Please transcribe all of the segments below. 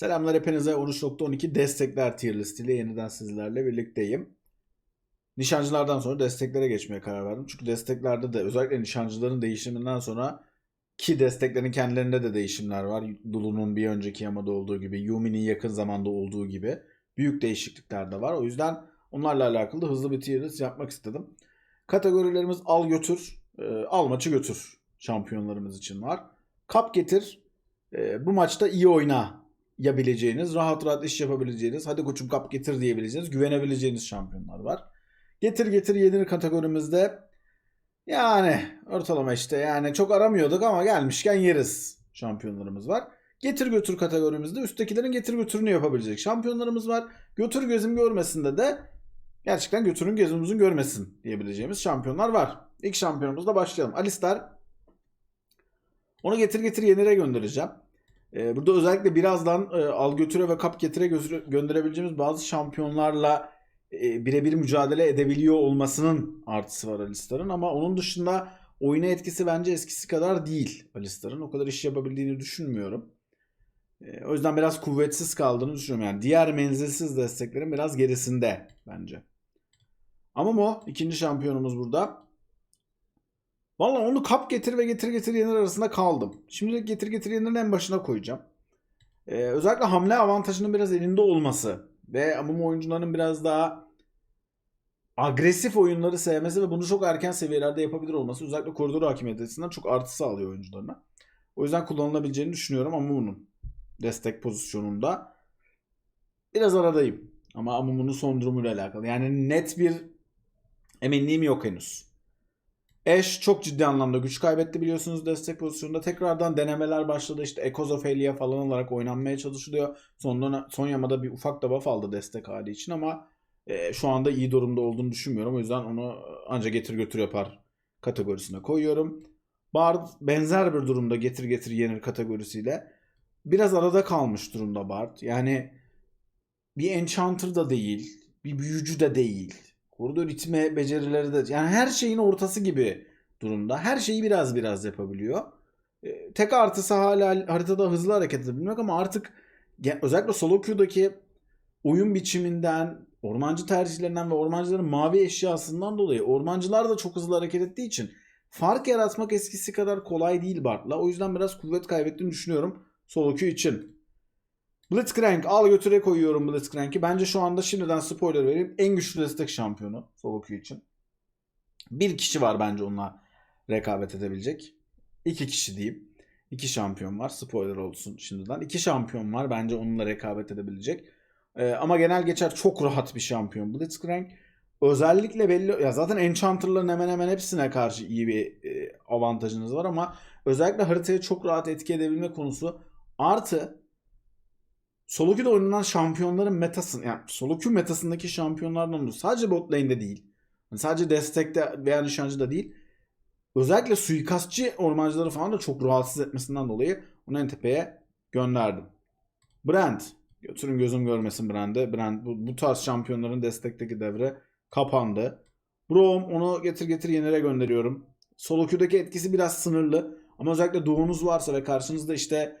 Selamlar hepinize 13.12 destekler tier listiyle yeniden sizlerle birlikteyim. Nişancılardan sonra desteklere geçmeye karar verdim. Çünkü desteklerde de özellikle nişancıların değişiminden sonra ki desteklerin kendilerinde de değişimler var. Dulu'nun bir önceki yamada olduğu gibi, Yumi'nin yakın zamanda olduğu gibi büyük değişiklikler de var. O yüzden onlarla alakalı da hızlı bir tier list yapmak istedim. Kategorilerimiz al götür, e, al maçı götür şampiyonlarımız için var. Kap getir, e, bu maçta iyi oyna yapabileceğiniz, rahat rahat iş yapabileceğiniz, hadi koçum kap getir diyebileceğiniz, güvenebileceğiniz şampiyonlar var. Getir getir yenir kategorimizde yani ortalama işte yani çok aramıyorduk ama gelmişken yeriz şampiyonlarımız var. Getir götür kategorimizde üsttekilerin getir götürünü yapabilecek şampiyonlarımız var. Götür gözüm görmesinde de gerçekten götürün gözümüzün görmesin diyebileceğimiz şampiyonlar var. İlk şampiyonumuzla başlayalım. Alistar onu getir getir yenire göndereceğim. Ee, burada özellikle birazdan e, al götüre ve kap getire gö- gönderebileceğimiz bazı şampiyonlarla e, birebir mücadele edebiliyor olmasının artısı var Alistar'ın ama onun dışında oyuna etkisi bence eskisi kadar değil Alistar'ın. O kadar iş yapabildiğini düşünmüyorum. E, o yüzden biraz kuvvetsiz kaldığını düşünüyorum. Yani diğer menzilsiz desteklerin biraz gerisinde bence. Ama Mo ikinci şampiyonumuz burada. Valla onu kap getir ve getir getir yenir arasında kaldım. Şimdilik getir getir yenirin en başına koyacağım. Ee, özellikle hamle avantajının biraz elinde olması ve Amumu oyuncularının biraz daha agresif oyunları sevmesi ve bunu çok erken seviyelerde yapabilir olması özellikle koridor hakimiyeti açısından çok artı sağlıyor oyuncularına. O yüzden kullanılabileceğini düşünüyorum Amumu'nun destek pozisyonunda. Biraz aradayım. Ama Amumu'nun son durumuyla alakalı. Yani net bir eminliğim yok henüz. Ash çok ciddi anlamda güç kaybetti biliyorsunuz destek pozisyonunda. Tekrardan denemeler başladı. İşte Echoes of Helia falan olarak oynanmaya çalışılıyor. Son, son yamada bir ufak da buff aldı destek hali için ama e, şu anda iyi durumda olduğunu düşünmüyorum. O yüzden onu ancak getir götür yapar kategorisine koyuyorum. Bard benzer bir durumda getir getir yenir kategorisiyle. Biraz arada kalmış durumda Bard. Yani bir enchanter da değil. Bir büyücü de değil. Koridor itme becerileri de yani her şeyin ortası gibi durumda. Her şeyi biraz biraz yapabiliyor. E, tek artısı hala haritada hızlı hareket edebilmek ama artık özellikle solo queue'daki oyun biçiminden, ormancı tercihlerinden ve ormancıların mavi eşyasından dolayı ormancılar da çok hızlı hareket ettiği için fark yaratmak eskisi kadar kolay değil Bart'la. O yüzden biraz kuvvet kaybettiğini düşünüyorum solo queue için. Blitzcrank al götüre koyuyorum Blitzcrank'i. Bence şu anda şimdiden spoiler vereyim. En güçlü destek şampiyonu solo queue için. Bir kişi var bence onunla rekabet edebilecek. İki kişi diyeyim. İki şampiyon var. Spoiler olsun şimdiden. İki şampiyon var bence onunla rekabet edebilecek. Ee, ama genel geçer çok rahat bir şampiyon Blitzcrank. Özellikle belli ya zaten Enchanter'ların hemen hemen hepsine karşı iyi bir e, avantajınız var ama özellikle haritaya çok rahat etki edebilme konusu artı solo oynanan şampiyonların metasını yani solo metasındaki şampiyonlardan da sadece bot lane'de değil. Yani sadece destekte veya nişancıda değil. Özellikle suikastçı ormancıları falan da çok rahatsız etmesinden dolayı onu en tepeye gönderdim. Brand. Götürün gözüm görmesin Brand'e. Brand bu, bu tarz şampiyonların destekteki devre kapandı. Braum onu getir getir yenere gönderiyorum. Solo etkisi biraz sınırlı. Ama özellikle doğunuz varsa ve karşınızda işte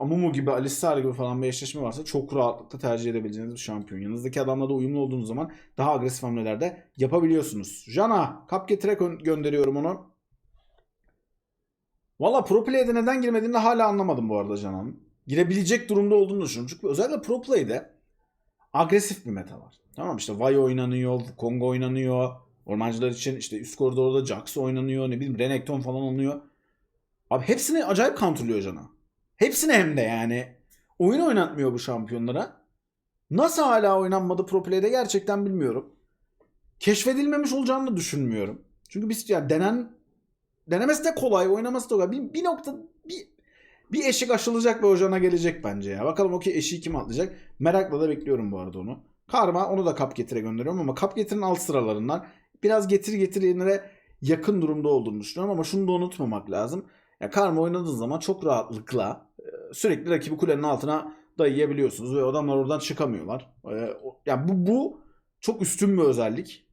Amumu gibi, Alistar gibi falan bir eşleşme varsa çok rahatlıkla tercih edebileceğiniz bir şampiyon. Yanınızdaki adamla da uyumlu olduğunuz zaman daha agresif hamleler de yapabiliyorsunuz. Jana, kap getire gö- gönderiyorum onu. Valla Pro Play'de neden girmediğini hala anlamadım bu arada Jana'nın. Girebilecek durumda olduğunu düşünüyorum. Çünkü özellikle Pro Play'de agresif bir meta var. Tamam işte Vay oynanıyor, Kongo oynanıyor. Ormancılar için işte üst koridorda Jax oynanıyor, ne bileyim Renekton falan oynanıyor. Abi hepsini acayip kontrolüyor Jana. Hepsini hem de yani. Oyun oynatmıyor bu şampiyonlara. Nasıl hala oynanmadı Pro Play'de gerçekten bilmiyorum. Keşfedilmemiş olacağını düşünmüyorum. Çünkü biz ya denen denemesi de kolay, oynaması da kolay. Bir, bir nokta bir bir eşik aşılacak ve hocana gelecek bence ya. Bakalım o ki eşiği kim atlayacak. Merakla da bekliyorum bu arada onu. Karma onu da kap getire gönderiyorum ama kap getirin alt sıralarından biraz getir getir yenire yakın durumda olduğunu düşünüyorum ama şunu da unutmamak lazım. Ya Karma oynadığın zaman çok rahatlıkla e, sürekli rakibi kulenin altına dayayabiliyorsunuz ve adamlar oradan çıkamıyorlar. E, yani bu, bu çok üstün bir özellik.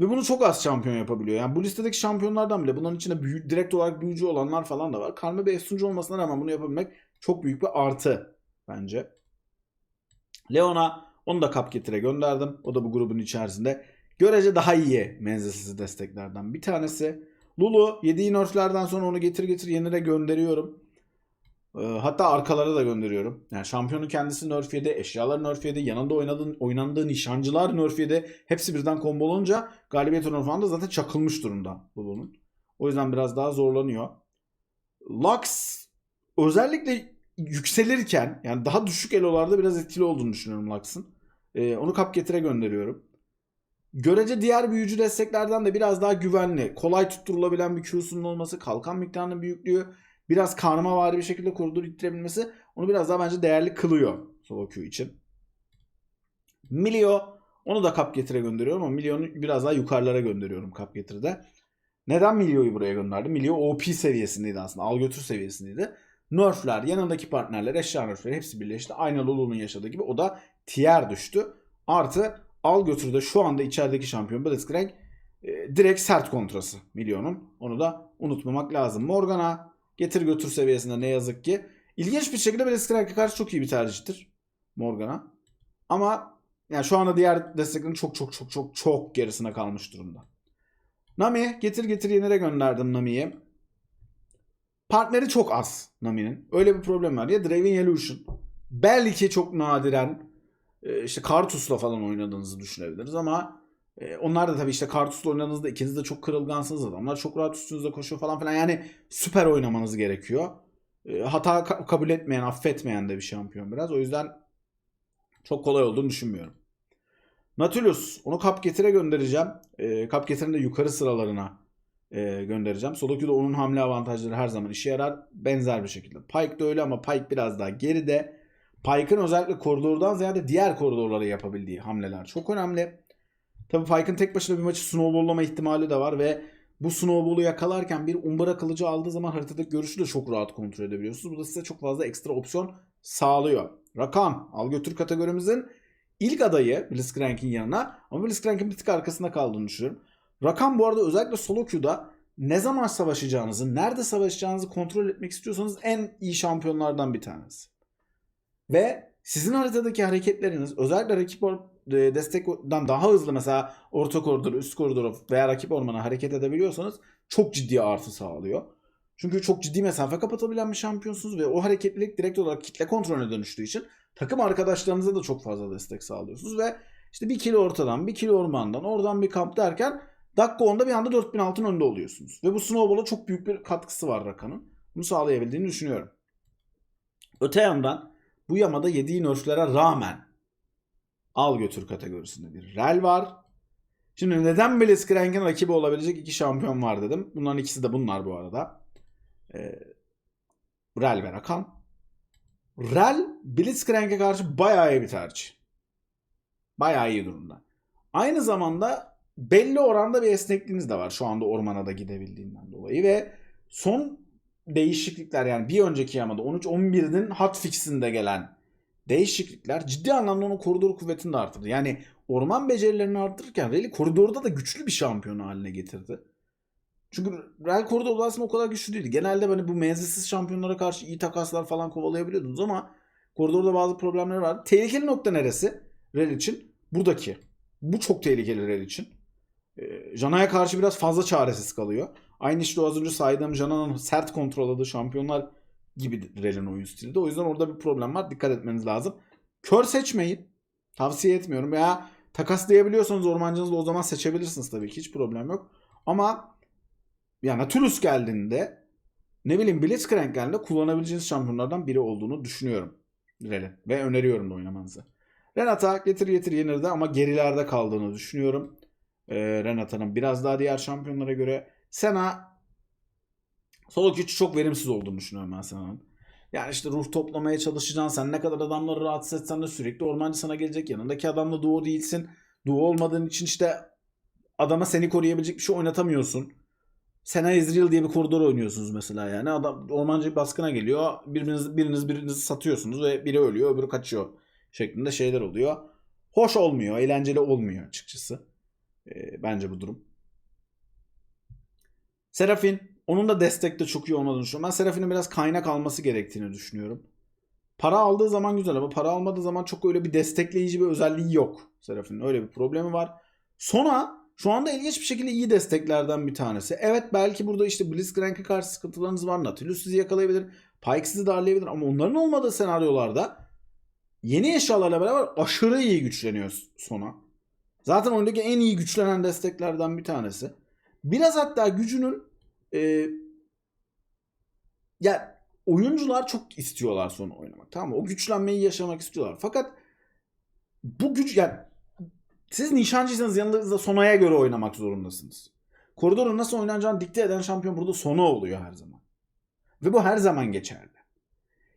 Ve bunu çok az şampiyon yapabiliyor. Yani bu listedeki şampiyonlardan bile bunların içinde büyük, direkt olarak büyücü olanlar falan da var. Karma bir efsuncu olmasına rağmen bunu yapabilmek çok büyük bir artı bence. Leon'a onu da getire gönderdim. O da bu grubun içerisinde. Görece daha iyi menzilsiz desteklerden bir tanesi. Lulu yediği nerflerden sonra onu getir getir yenire gönderiyorum. Ee, hatta arkalara da gönderiyorum. Yani şampiyonun kendisi nerf yedi, eşyalar nerf yedi, yanında oynadığın, oynandığı nişancılar nerf yedi. Hepsi birden kombolunca galibiyet oranı falan da zaten çakılmış durumda Lulu'nun. O yüzden biraz daha zorlanıyor. Lux özellikle yükselirken yani daha düşük elolarda biraz etkili olduğunu düşünüyorum Lux'ın. Ee, onu kap getire gönderiyorum. Görece diğer büyücü desteklerden de biraz daha güvenli. Kolay tutturulabilen bir Q'sunun olması, kalkan miktarının büyüklüğü, biraz karma vari bir şekilde koridor ittirebilmesi onu biraz daha bence değerli kılıyor solo Q için. Milio onu da kap getire gönderiyorum ama Milio'nu biraz daha yukarılara gönderiyorum kap getiride. Neden Milio'yu buraya gönderdim? Milio OP seviyesindeydi aslında. Al götür seviyesindeydi. Nerfler, yanındaki partnerler, eşya nerfleri hepsi birleşti. Aynı Lulu'nun yaşadığı gibi o da tier düştü. Artı al götürde şu anda içerideki şampiyon Blitzcrank e, direkt sert kontrası Milion'un. Onu da unutmamak lazım. Morgana getir götür seviyesinde ne yazık ki. İlginç bir şekilde Blitzcrank'e karşı çok iyi bir tercihtir Morgana. Ama yani şu anda diğer desteklerin çok çok çok çok çok gerisine kalmış durumda. Nami getir getir yenire gönderdim Nami'yi. Partneri çok az Nami'nin. Öyle bir problem var. Ya Draven Lucian. Belki çok nadiren işte Kartus'la falan oynadığınızı düşünebiliriz ama e, onlar da tabii işte Kartus'la oynadığınızda ikiniz de çok kırılgansınız adamlar. Çok rahat üstünüzde koşuyor falan filan. Yani süper oynamanız gerekiyor. E, hata ka- kabul etmeyen, affetmeyen de bir şampiyon biraz. O yüzden çok kolay olduğunu düşünmüyorum. Nautilus. Onu kap getire göndereceğim. E, kap getirin de yukarı sıralarına e, göndereceğim. Solo queue'da onun hamle avantajları her zaman işe yarar. Benzer bir şekilde. Pike de öyle ama Pike biraz daha geride. Pike'ın özellikle koridordan ziyade diğer koridorlara yapabildiği hamleler çok önemli. Tabii Pike'ın tek başına bir maçı snowball'lama ihtimali de var ve bu snowball'u yakalarken bir umbra kılıcı aldığı zaman haritadaki görüşü de çok rahat kontrol edebiliyorsunuz. Bu da size çok fazla ekstra opsiyon sağlıyor. Rakam al götür kategorimizin ilk adayı Blitzcrank'in yanına ama Blitzcrank'in bir tık arkasında kaldığını düşünüyorum. Rakam bu arada özellikle solo queue'da ne zaman savaşacağınızı, nerede savaşacağınızı kontrol etmek istiyorsanız en iyi şampiyonlardan bir tanesi. Ve sizin haritadaki hareketleriniz özellikle rakip e, destekten daha hızlı mesela orta koridor, üst koridor veya rakip ormana hareket edebiliyorsanız çok ciddi artı sağlıyor. Çünkü çok ciddi mesafe kapatabilen bir şampiyonsunuz ve o hareketlilik direkt olarak kitle kontrolüne dönüştüğü için takım arkadaşlarınıza da çok fazla destek sağlıyorsunuz ve işte bir kilo ortadan, bir kilo ormandan, oradan bir kamp derken dakika 10'da bir anda 4000 altın önde oluyorsunuz. Ve bu snowball'a çok büyük bir katkısı var Rakan'ın. Bunu sağlayabildiğini düşünüyorum. Öte yandan bu yamada yediği nerflere rağmen al götür kategorisinde bir rel var. Şimdi neden Blitzcrank'in rakibi olabilecek iki şampiyon var dedim. Bunların ikisi de bunlar bu arada. Ee, rel ve Rakan. Rel Blitzcrank'e karşı bayağı iyi bir tercih. Bayağı iyi durumda. Aynı zamanda belli oranda bir esnekliğiniz de var şu anda ormana da gidebildiğinden dolayı ve son değişiklikler yani bir önceki yamada 13-11'in hotfix'inde gelen değişiklikler ciddi anlamda onun koridor kuvvetini de arttırdı. Yani orman becerilerini arttırırken Rally koridorda da güçlü bir şampiyon haline getirdi. Çünkü Rel koridorda aslında o kadar güçlü değildi. Genelde hani bu menzilsiz şampiyonlara karşı iyi takaslar falan kovalayabiliyordunuz ama koridorda bazı problemler vardı. Tehlikeli nokta neresi? Rel için. Buradaki. Bu çok tehlikeli Rel için. Ee, Jana'ya karşı biraz fazla çaresiz kalıyor. Aynı işte o az önce saydığım Jana'nın sert kontrol aldığı şampiyonlar gibi Rel'in oyun stili de. O yüzden orada bir problem var. Dikkat etmeniz lazım. Kör seçmeyin. Tavsiye etmiyorum. Veya takaslayabiliyorsanız ormancınızla o zaman seçebilirsiniz tabii ki. Hiç problem yok. Ama yani Nautilus geldiğinde ne bileyim Blitzcrank geldiğinde kullanabileceğiniz şampiyonlardan biri olduğunu düşünüyorum. Rel'in. Ve öneriyorum da oynamanızı. Renata getir getir yenirdi ama gerilerde kaldığını düşünüyorum. Ee, Renata'nın biraz daha diğer şampiyonlara göre. Sena solo queue çok verimsiz olduğunu düşünüyorum ben Sena'nın. Yani işte ruh toplamaya çalışacaksın. Sen ne kadar adamları rahatsız etsen de sürekli ormancı sana gelecek. Yanındaki adamla duo değilsin. Duo olmadığın için işte adama seni koruyabilecek bir şey oynatamıyorsun. Sena Ezreal diye bir koridor oynuyorsunuz mesela yani. Adam ormancı baskına geliyor. Biriniz biriniz birinizi satıyorsunuz ve biri ölüyor, öbürü kaçıyor şeklinde şeyler oluyor. Hoş olmuyor, eğlenceli olmuyor açıkçası. Ee, bence bu durum. Serafin onun da destekte çok iyi olmadığını düşünüyorum. Ben Serafin'in biraz kaynak alması gerektiğini düşünüyorum. Para aldığı zaman güzel ama para almadığı zaman çok öyle bir destekleyici bir özelliği yok. Seraph'in öyle bir problemi var. Sona şu anda ilginç bir şekilde iyi desteklerden bir tanesi. Evet belki burada işte Blitzcrank'e karşı sıkıntılarınız var. Nautilus sizi yakalayabilir. Pyke sizi darlayabilir ama onların olmadığı senaryolarda yeni eşyalarla beraber aşırı iyi güçleniyor Sona. Zaten oyundaki en iyi güçlenen desteklerden bir tanesi. Biraz hatta gücünün e, ya oyuncular çok istiyorlar Sona oynamak. Tamam mı? O güçlenmeyi yaşamak istiyorlar. Fakat bu güç yani siz nişancıysanız yanınızda Sona'ya göre oynamak zorundasınız. Koridorun nasıl oynanacağını dikte eden şampiyon burada Sona oluyor her zaman. Ve bu her zaman geçerli.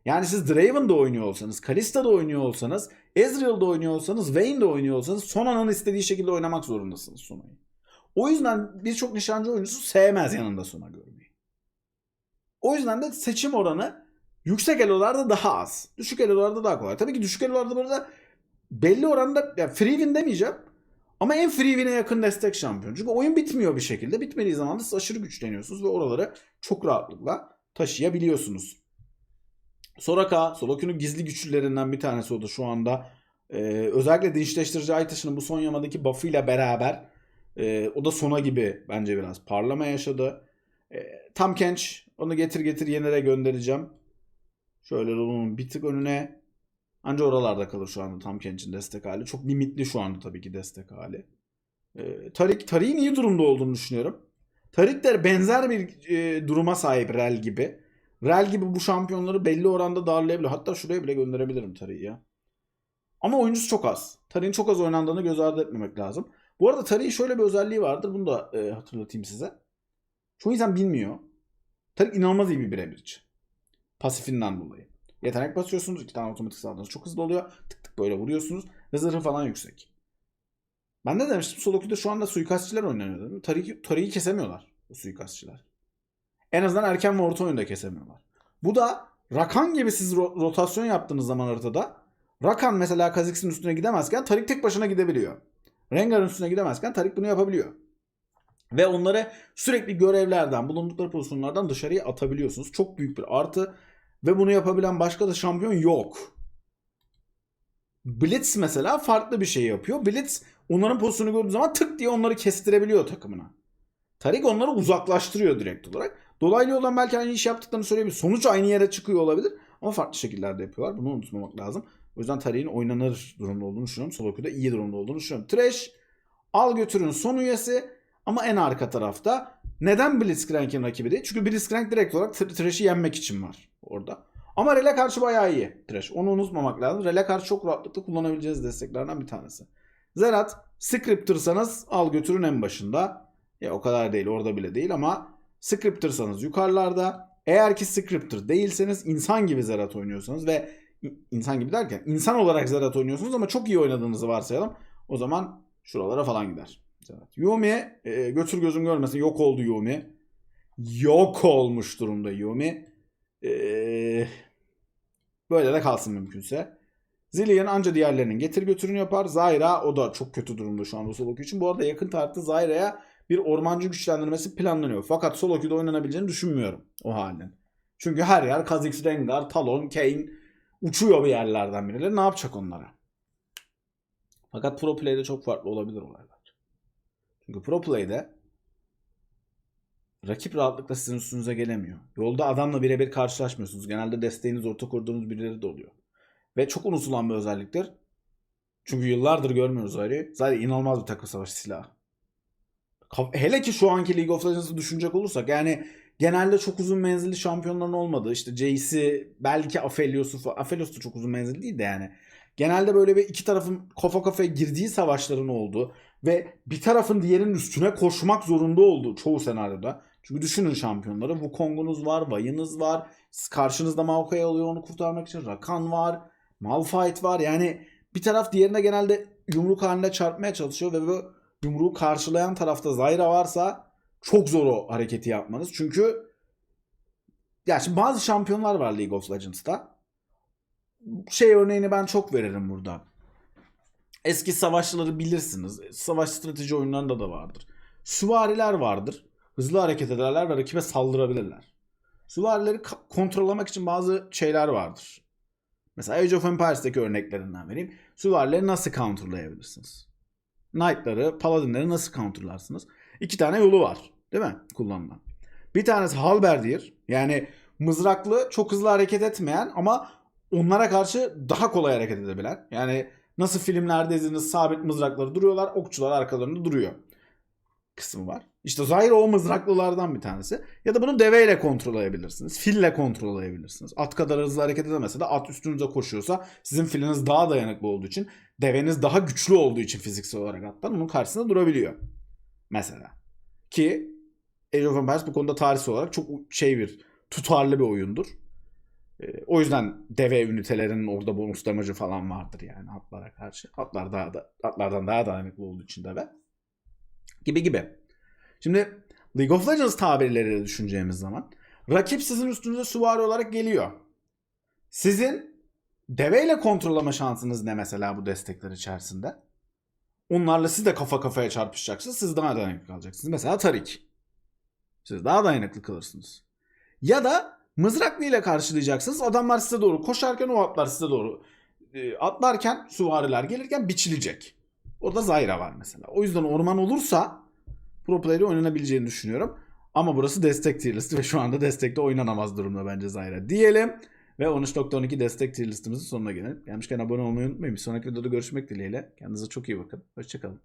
Yani siz Draven'da oynuyor olsanız, Kalista'da oynuyor olsanız, Ezreal'da oynuyor olsanız, Vayne'de oynuyor olsanız Sona'nın istediği şekilde oynamak zorundasınız Sona'yı. O yüzden birçok nişancı oyuncusu sevmez yanında Sona görmeyi. O yüzden de seçim oranı yüksek elolarda daha az. Düşük elolarda daha kolay. Tabii ki düşük elolarda burada belli oranda yani free win demeyeceğim. Ama en free win'e yakın destek şampiyon. Çünkü oyun bitmiyor bir şekilde. Bitmediği zaman da siz aşırı güçleniyorsunuz ve oraları çok rahatlıkla taşıyabiliyorsunuz. Soraka, Solokyu'nun gizli güçlülerinden bir tanesi o da şu anda. Ee, özellikle dinçleştirici ay taşının bu son yamadaki buff'ıyla beraber e, o da sona gibi bence biraz parlama yaşadı. E, Tam Kench onu getir getir yenere göndereceğim. Şöyle onun bir tık önüne Anca oralarda kalır şu anda Tam Kench'in destek hali. Çok limitli şu anda tabii ki destek hali. E, Tarik, Tarik'in iyi durumda olduğunu düşünüyorum. Tarik de benzer bir e, duruma sahip Rel gibi. Rel gibi bu şampiyonları belli oranda darlayabilir. Hatta şuraya bile gönderebilirim Tarik'i ya. Ama oyuncusu çok az. Tarik'in çok az oynandığını göz ardı etmemek lazım. Bu arada Tarik'in şöyle bir özelliği vardır. Bunu da e, hatırlatayım size. Çoğu insan bilmiyor. Tarik inanılmaz iyi bir birebirci. Pasifinden dolayı. Yetenek basıyorsunuz. iki tane otomatik saldırınız çok hızlı oluyor. Tık tık böyle vuruyorsunuz. Ve zırhı falan yüksek. Ben de demiştim sol okuyuda şu anda suikastçiler oynanıyor dedim. Tarik'i kesemiyorlar bu suikastçiler. En azından erken ve orta oyunda kesemiyorlar. Bu da Rakan gibi siz ro- rotasyon yaptığınız zaman haritada Rakan mesela Kha'Zix'in üstüne gidemezken Tarik tek başına gidebiliyor. Rengar'ın üstüne gidemezken Tarik bunu yapabiliyor. Ve onları sürekli görevlerden, bulundukları pozisyonlardan dışarıya atabiliyorsunuz. Çok büyük bir artı. Ve bunu yapabilen başka da şampiyon yok. Blitz mesela farklı bir şey yapıyor. Blitz onların pozisyonu gördüğü zaman tık diye onları kestirebiliyor takımına. Tarik onları uzaklaştırıyor direkt olarak. Dolaylı yoldan belki aynı iş yaptıklarını söyleyebilir. Sonuç aynı yere çıkıyor olabilir. Ama farklı şekillerde yapıyorlar. Bunu unutmamak lazım. O yüzden Tarik'in oynanır durumda olduğunu düşünüyorum. Solokyu'da iyi durumda olduğunu düşünüyorum. Trash al götürün son üyesi ama en arka tarafta. Neden Blitzcrank'in rakibi değil? Çünkü Blitzcrank direkt olarak Trash'i yenmek için var orada. Ama Rel'e karşı bayağı iyi Trash. Onu unutmamak lazım. Rel'e karşı çok rahatlıkla kullanabileceğiniz desteklerden bir tanesi. Zerat, Scripter'sanız al götürün en başında. Ya o kadar değil orada bile değil ama Scripter'sanız yukarılarda. Eğer ki Scripter değilseniz insan gibi Zerat oynuyorsanız ve insan gibi derken insan olarak Zerat oynuyorsunuz ama çok iyi oynadığınızı varsayalım. O zaman şuralara falan gider. Zerat. Yumi e, götür gözüm görmesin yok oldu Yumi. Yok olmuş durumda Yumi. Eee Böyle de kalsın mümkünse. Zillion anca diğerlerinin getir götürünü yapar. Zyra o da çok kötü durumda şu anda Soloku için. Bu arada yakın tarihte Zyra'ya bir ormancı güçlendirmesi planlanıyor. Fakat Soloku'da oynanabileceğini düşünmüyorum o halin. Çünkü her yer Kha'Zix, Rengar, Talon, Kayn uçuyor bir yerlerden birileri. Ne yapacak onlara? Fakat Pro Play'de çok farklı olabilir olaylar. Çünkü Pro Play'de rakip rahatlıkla sizin üstünüze gelemiyor. Yolda adamla birebir karşılaşmıyorsunuz. Genelde desteğiniz orta koridorunuz birileri de oluyor. Ve çok unutulan bir özelliktir. Çünkü yıllardır görmüyoruz Zayra'yı. Zayra inanılmaz bir takım savaşı silahı. Hele ki şu anki League of Legends'ı düşünecek olursak yani genelde çok uzun menzilli şampiyonların olmadığı işte Jace'i belki Aphelios'u Aphelios da çok uzun menzilli değil de yani. Genelde böyle bir iki tarafın kafa kafaya girdiği savaşların olduğu ve bir tarafın diğerinin üstüne koşmak zorunda olduğu çoğu senaryoda. Çünkü düşünün şampiyonları. Wukong'unuz var, Vayne'ınız var. Karşınızda Maokai alıyor onu kurtarmak için. Rakan var. Malphite var. Yani bir taraf diğerine genelde yumruk halinde çarpmaya çalışıyor ve bu yumruğu karşılayan tarafta Zyra varsa çok zor o hareketi yapmanız. Çünkü ya şimdi bazı şampiyonlar var League of Legends'ta. Şey örneğini ben çok veririm burada. Eski savaşçıları bilirsiniz. Savaş strateji oyunlarında da vardır. Süvariler vardır. Hızlı hareket ederler ve rakibe saldırabilirler. Süvarileri kontrollemek için bazı şeyler vardır. Mesela Age of Empires'taki örneklerinden vereyim. Süvarileri nasıl counterlayabilirsiniz? Knight'ları, paladinleri nasıl counterlarsınız? İki tane yolu var. Değil mi? Kullanılan. Bir tanesi halberdier. Yani mızraklı, çok hızlı hareket etmeyen ama onlara karşı daha kolay hareket edebilen. Yani nasıl filmlerde izlediğiniz sabit mızrakları duruyorlar, okçular arkalarında duruyor kısmı var. İşte Zyra o mızraklılardan bir tanesi. Ya da bunu deveyle kontrol edebilirsiniz. Fille kontrol edebilirsiniz. At kadar hızlı hareket edemese de at üstünüze koşuyorsa sizin filiniz daha dayanıklı olduğu için deveniz daha güçlü olduğu için fiziksel olarak attan onun karşısında durabiliyor. Mesela. Ki Age of Empires bu konuda tarihsel olarak çok şey bir tutarlı bir oyundur. Ee, o yüzden deve ünitelerinin orada bonus damage'ı falan vardır yani atlara karşı. Atlar daha da atlardan daha dayanıklı olduğu için deve. Gibi gibi. Şimdi League of Legends tabirleriyle düşüneceğimiz zaman rakip sizin üstünüze süvari olarak geliyor. Sizin deveyle kontrollama şansınız ne mesela bu destekler içerisinde? Onlarla siz de kafa kafaya çarpışacaksınız. Siz daha dayanıklı kalacaksınız. Mesela Tarik. Siz daha dayanıklı kalırsınız. Ya da mızraklı ile karşılayacaksınız. Adamlar size doğru koşarken o atlar size doğru e, atlarken süvariler gelirken biçilecek. Orada Zyra var mesela. O yüzden orman olursa pro player'ı oynanabileceğini düşünüyorum. Ama burası destek tier ve şu anda destekte oynanamaz durumda bence Zyra diyelim. Ve 13.12 destek tier listimizin sonuna gelelim. Gelmişken abone olmayı unutmayın. Bir sonraki videoda görüşmek dileğiyle. Kendinize çok iyi bakın. Hoşçakalın.